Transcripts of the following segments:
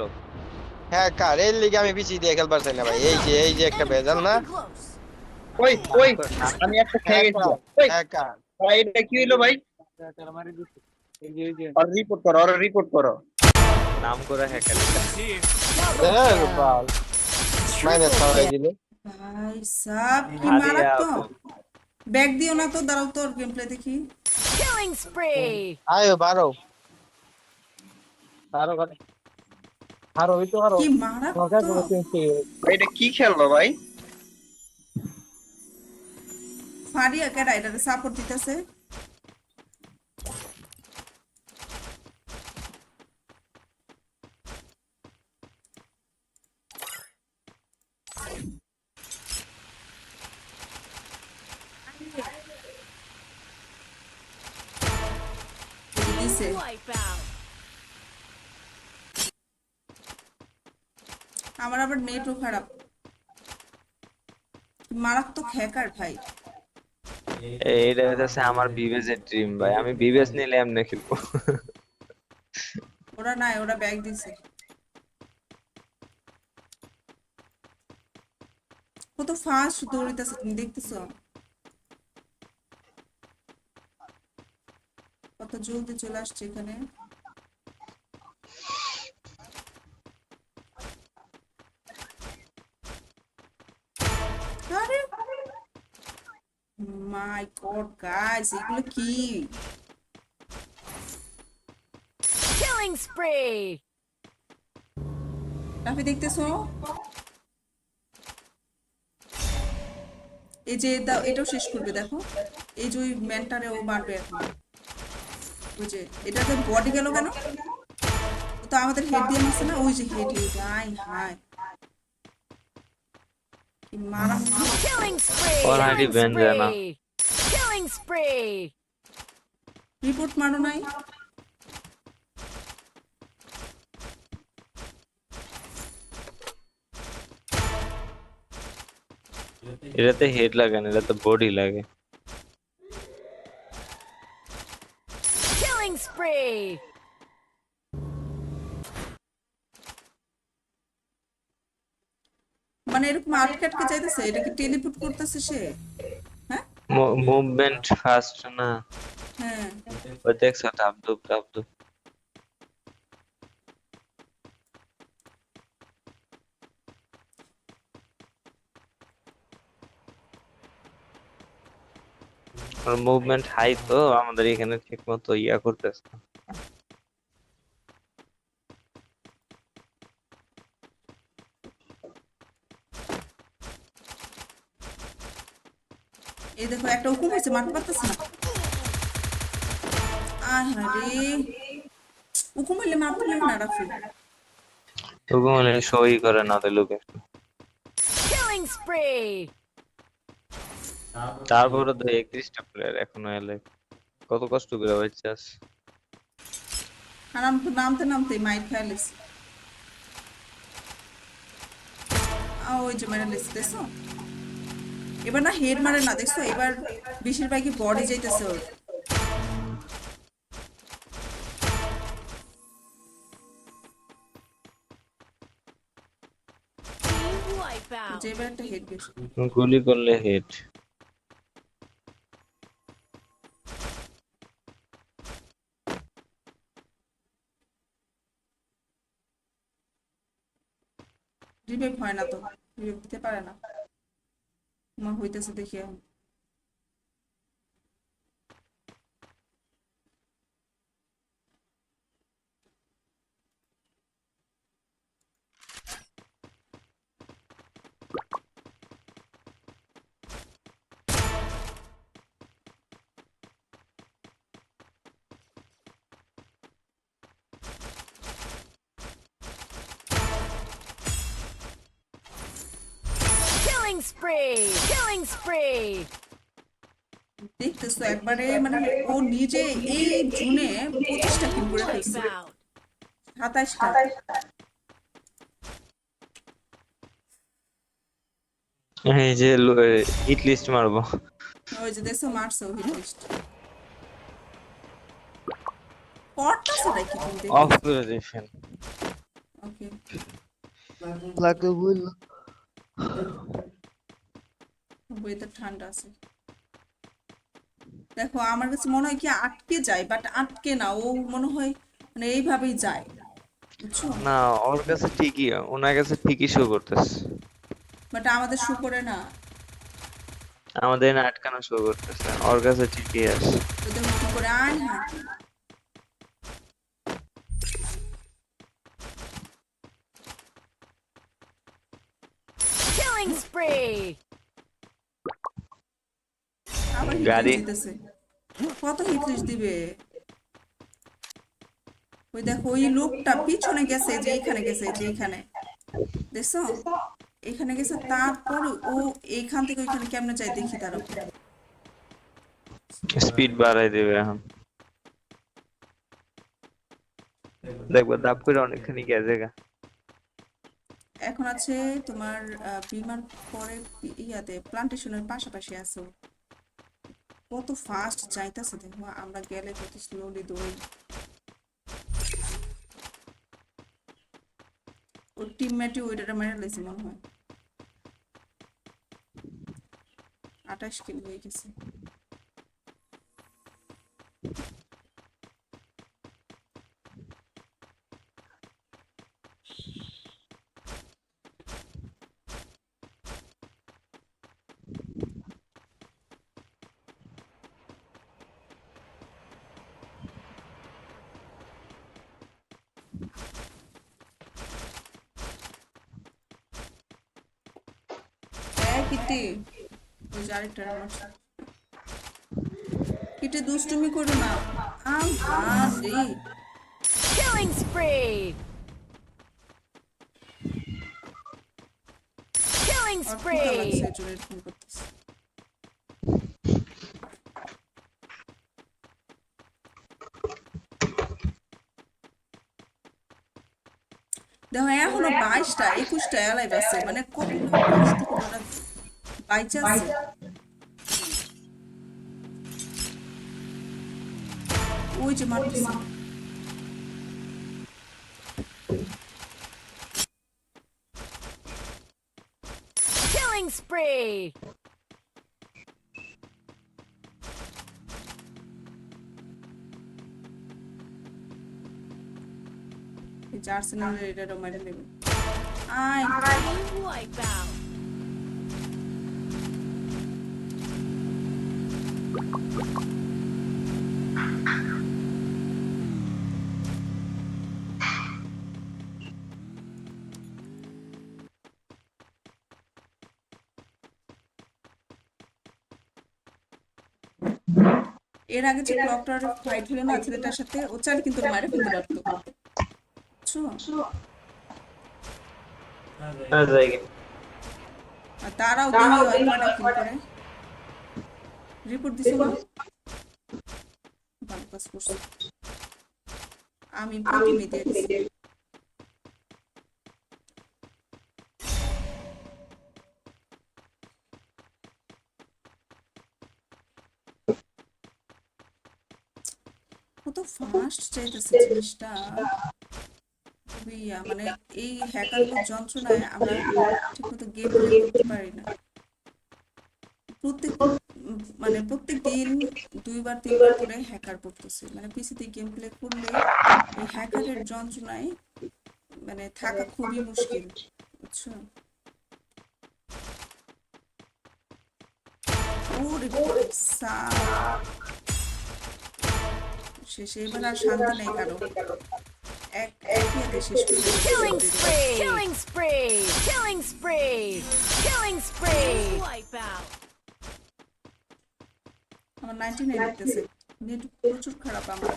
লোক হ্যাঁ কার? এর লিগে আমি পিছিয়ে দিয়ে খেলবার চাই না ভাই। এই যে এই যে একটা ভেজাল না? ওই ওই আমি একটা খেয়ে গেছি ওই হ্যাঁ কার? ভাই, এটা কি হইল ভাই? আর রিপোর্ট করো আর রিপোর্ট করো। নাম করে হ্যাকার হ্যাঁ বাল মাইনাস ভাই সাব কি মারাত্মক। ব্যাগ দিও না তো দাঁড়াও তোর গেম প্লে দেখি। Killing spree. আয়ো বারো। বারো করে আরও ওই তো আরও। এটা কি খেললো ভাই? ফাড়িয়া কেডা এটা সাপোর্ট দিতেছে? দিছে। Wipeout. আমার আবার নেটও খারাপ। মারাত্মক হ্যাকার ভাই। এইটা হচ্ছে আমার বিবেজের ড্রিম ভাই। আমি বিবেজ নিলে এমনি খেলব। ওরা নাই ওরা ব্যাগ দিছে। কত ফাস্ট দৌড়িতেছে তুমি দেখতেছো? কত জলদি চলে আসছে এখানে আরে মাই গড গাইস এগুলো কি Killing spree. রাফি দেখতেছো এই যে এটাও শেষ করবে দেখো। এই যে ওই ম্যানটারে ও মারবে এখন। ওই যে এটাতে বডি গেল কেন? তো আমাদের হেড দিয়ে মারছে না? ওই যে হেড হেড হাই হাই। কি মারা Killing spree. Killing spree. Report মারো নাই এটাতে হেড লাগে না এটাতে বডি লাগে Killing spree. মানে এরকম আটকে আটকে যাইতেছে এটা কি টেলিপুট করতেছে সে হ্যাঁ মুভমেন্ট ফাস্ট না হ্যাঁ ওই দেখছ টাপদুপ টাপদুপ আর মুভমেন্ট হাই তো আমাদের এখানে ঠিক মতো ইয়া করতেছে এই দেখো একটা হুকুম হয়েছে মারতে পারতেছে না। আহারে হুকুম হইলে মারতে না রাফি তবু মানে সই করে না ওদের লোকে। Killing spree. তারপরে তো একত্রিশটা প্লেয়ার এখনও এলে। কত কষ্ট করে বাচ্চাস। আর আমি তো নামতে নামতে মাইট খাই লেছি ওই যে মেরে লেছি দেখছ? এবার না হেড মারে না দেখছ? এবার বেশিরভাগই বডি যাইতেছে ওর। একটা হেড গুলি করলে হেড রিভাইভ হয় না তো রিভাইভ দিতে পারে না। Могу это могуйте задає. Killing spree. Killing spree. দেখতেছো একবারে মানে ও নিজে এই জুনে পঁচিশটা কিল করে ফেলছে. সাতাশটা এই যে হিট লিস্ট মারবো ওই যে দেখছ মারছে করতেছে নাকি তুমি দেখো? অফ করে ওকে বলল ওয়েদার ঠান্ডা আছে। দেখো আমার কাছে মনে হয় কি আটকে যায় বাট আটকে না। ও মনে হয় মানে এইভাবেই যায়। না ওর কাছে ঠিকই ওনার কাছে ঠিকই শো করতেছে। বাট আমাদের শু করে না। আমাদের না আটকানো শো করতেছে। ওর কাছে ঠিকই আছে। ওদের কি করে আয় হ্যাঁ। Killing spree. গাড়ি। কত হিট দিবে? ওই দেখো ওই লোকটা পিছনে গেছে যে এইখানে গেছে যে এইখানে দেখছ? এখানে গেছে তারপর ও এইখান থেকে ওইখানে কেমনে যায় দেখি তার স্পিড বাড়াই দেবে এখন। দেখব দাপ করে অনেকখানি গেছে গা। এখন আছে তোমার বিমান পরে ইয়াতে প্লান্টেশনের পাশাপাশি আছে। কত ফাস্ট যাইতাছে দেখো আমরা গেলে কত স্লোলি দৌড়ি ওর টিমমেটই ওইটা মেরে লেছে মনে হয়। আঠাশ কিল হয়ে গেছে। হ্যাঁ কিটি। আরেকটা মারছে কিটি দুষ্টুমি করো না. Killing আর. এই জন্য এরকম করতেছে। দেখো এখনও বাইশটা একুশটা এলাইভ আছে। মানে কত বাইচা আছে ওই যে মারতেছে Killing spree. এই যে আর্সেনালের এটারও মেরে দেবে আয় Team wipeout. এর আগে যে ক্লকটার ফাইট হলো না ছেলেটার সাথে ও চাল কিন্তু মারে ফেলতে পারতো বুঝছ? আর তারাও করে। রিপোর্ট দিছো না? ভালো কাজ করছে। আমি প্রতিমে কত ফাস্ট চাইতেছে জিনিসটা খুবই মানে এই হ্যাকারগুলোর যন্ত্রণায় আমরা ঠিকমতো গেম প্লে করতে পারি না। প্রত্যেক মানে প্রত্যেক দিন দুইবার, তিনবার করে হ্যাকার পড়তেছে। মানে পিসিতে গেম প্লে করলে এই হ্যাকারের যন্ত্রণায় মানে থাকা খুবই মুশকিল, বুঝছ? ওরে পয়সা শেষে এবার আর শান্তি নেই কারও এক এক ইয়াতে শেষ Killing spree. Killing spree. Killing spree. Spree. Wipeout. আমার নাইনটি নাইন দিতেছে নেট প্রচুর খারাপ আমার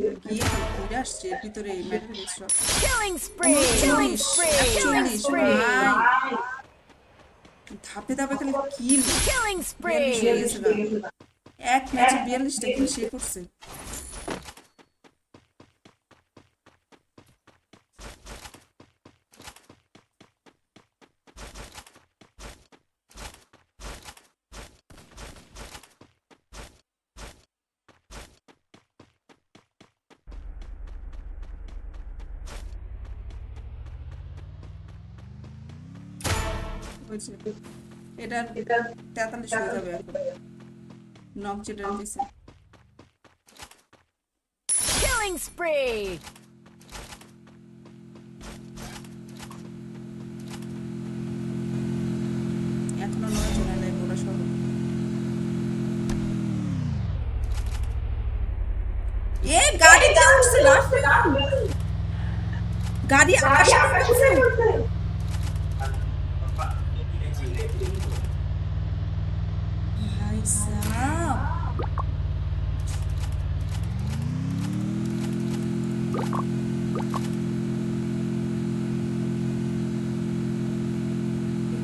গিয়ে ঘুরে আসছে এর ভিতরে মেটাল ডিস্ট্রপ Killing spree. Killing spree. Killing spree. ধাপে ধাপে খালি কিল. গেছে গা। এক ম্যাচে বিয়াল্লিশটা কিল সে করছে হয়েছে। এটা তেতাল্লিশ হয়ে যাবে এখন। নক যেটা দিছে। Killing spree. এখনও নয় চলে নাই ওরা সব এ গাড়ি দিয়ে উঠছে লাস্ট গাড়ি আকাশে উঠছে। ভাই সাহেব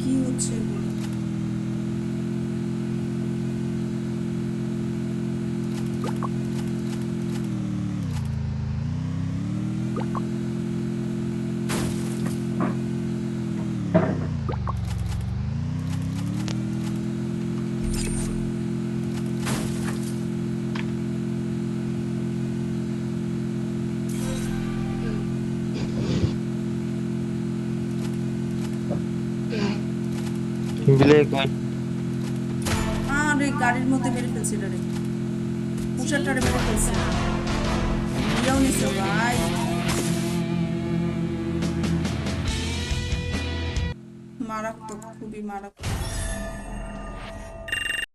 কি হচ্ছে এগুলো? বিলে কই? আরে গাড়ির মধ্যে মেরে ফেলছে রে। পুষারটারে মেরে ফেলছে। ইয়াও নিছে, ভাই। মারাত্মক, খুবই মারাত্মক।